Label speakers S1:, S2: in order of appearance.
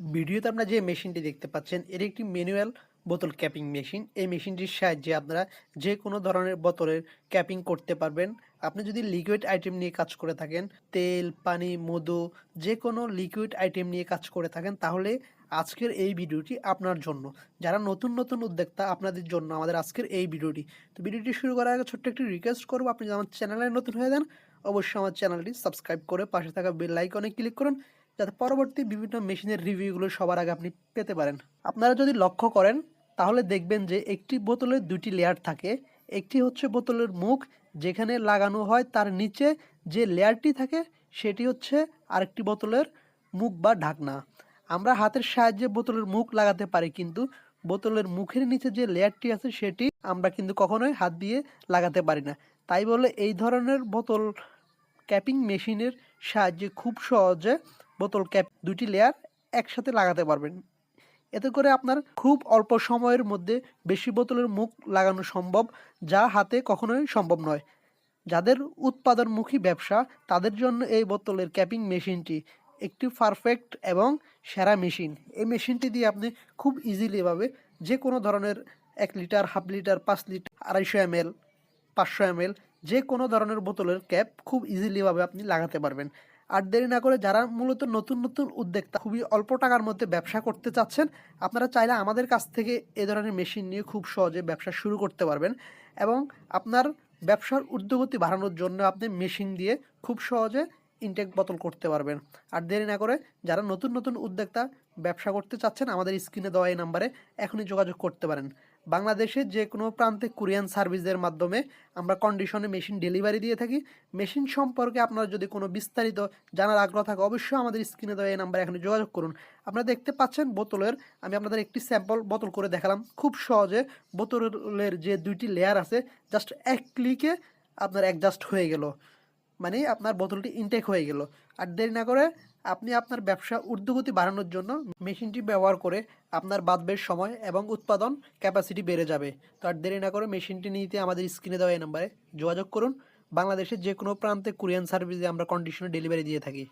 S1: ভিডিওতে আপনারা যে মেশিনটি দেখতে পাচ্ছেন, এর একটি ম্যানুয়াল বোতল ক্যাপিং মেশিন। এই মেশিনটির সাহায্যে আপনারা যে কোনো ধরনের বোতলের ক্যাপিং করতে পারবেন। আপনি যদি লিকুইড আইটেম নিয়ে কাজ করে থাকেন, তেল, পানি, মধু, যে কোনো লিকুইড আইটেম নিয়ে কাজ করে থাকেন, তাহলে আজকের এই ভিডিওটি আপনার জন্য। যারা নতুন নতুন উদ্যোক্তা, আপনাদের জন্য আমাদের আজকের এই ভিডিওটি। তো ভিডিওটি শুরু করার আগে ছোট্ট একটি রিকোয়েস্ট করব, আপনি যদি আমার চ্যানেলে নতুন হয়ে যান, অবশ্যই আমার চ্যানেলটি সাবস্ক্রাইব করে পাশে থাকা বেল আইকনে ক্লিক করুন। যাতে পরবর্তী বিভিন্ন মেশিনের রিভিউগুলো সবার আগে আপনি পেতে পারেন। আপনারা যদি লক্ষ্য করেন, তাহলে দেখবেন যে একটি বোতলের দুটি লেয়ার থাকে। একটি হচ্ছে বোতলের মুখ, যেখানে লাগানো হয় তার নিচে যে লেয়ারটি থাকে, সেটি হচ্ছে আরেকটি বোতলের মুখ বা ঢাকনা। আমরা হাতের সাহায্যে বোতলের মুখ লাগাতে পারি, কিন্তু বোতলের মুখের নিচে যে লেয়ারটি আছে, সেটি আমরা কিন্তু কখনোই হাত দিয়ে লাগাতে পারি না। তাই বলে এই ধরনের বোতল ক্যাপিং মেশিনের সাহায্যে খুব সহজে বোতল ক্যাপ দুটি লেয়ার একসাথে লাগাতে পারবেন। এতে করে আপনার খুব অল্প সময়ের মধ্যে বেশি বোতলের মুখ লাগানো সম্ভব, যা হাতে কখনোই সম্ভব নয়। যাদের উৎপাদনমুখী ব্যবসা, তাদের জন্য এই বোতলের ক্যাপিং মেশিনটি একটি পারফেক্ট এবং সেরা মেশিন। এই মেশিনটি দিয়ে আপনি খুব ইজিলিভাবে যে কোনো ধরনের এক লিটার, হাফ লিটার, পাঁচ লিটার, আড়াইশো এম এল পাঁচশো এম যে কোনো ধরনের বোতলের ক্যাপ খুব ইজিলিভাবে আপনি লাগাতে পারবেন। আর দেরি না করে যারা মূলত নতুন নতুন উদ্যোক্তা, খুবই অল্প টাকার মধ্যে ব্যবসা করতে চাচ্ছেন, আপনারা চাইলে আমাদের কাছ থেকে এ ধরনের মেশিন নিয়ে খুব সহজে ব্যবসা শুরু করতে পারবেন এবং আপনার ব্যবসার ঊর্ধ্বগতি বাড়ানোর জন্য আপনি মেশিন দিয়ে খুব সহজে ইনটেক বোতল করতে পারবেন। আর দেরি না করে যারা নতুন নতুন উদ্যোক্তা ব্যবসা করতে চাচ্ছেন, আমাদের স্ক্রিনে দেওয়া এই নাম্বারে এখনই যোগাযোগ করতে পারেন। বাংলাদেশের যে কোনো প্রান্তে কুরিয়ান সার্ভিসের মাধ্যমে আমরা কন্ডিশনে মেশিন ডেলিভারি দিয়ে থাকি। মেশিন সম্পর্কে আপনার যদি কোনো বিস্তারিত জানার আগ্রহ থাকে, অবশ্যই আমাদের স্ক্রিনে দেওয়া এই নাম্বারে এখনই যোগাযোগ করুন। আপনারা দেখতে পাচ্ছেন বোতলের, আমি আপনাদের একটি স্যাম্পল বোতল করে দেখালাম। খুব সহজে বোতলের যে দুইটি লেয়ার আছে জাস্ট এক ক্লিকে আপনার অ্যাডজাস্ট হয়ে গেল। মানে আপনার বোতলটি ইনটেক হয়ে গেল। আর দেরি না করে আপনি আপনার ব্যবসা ঊর্ধ্বগতি বাড়ানোর জন্য মেশিনটি ব্যবহার করে আপনার বাদবের সময় এবং উৎপাদন ক্যাপাসিটি বেড়ে যাবে। তো আর দেরি না করে মেশিনটি নিতে আমাদের স্ক্রিনে দেওয়া এই নাম্বারে যোগাযোগ করুন। বাংলাদেশের যে কোনো প্রান্তে কুরিয়ান সার্ভিসে আমরা কন্ডিশনে ডেলিভারি দিয়ে থাকি।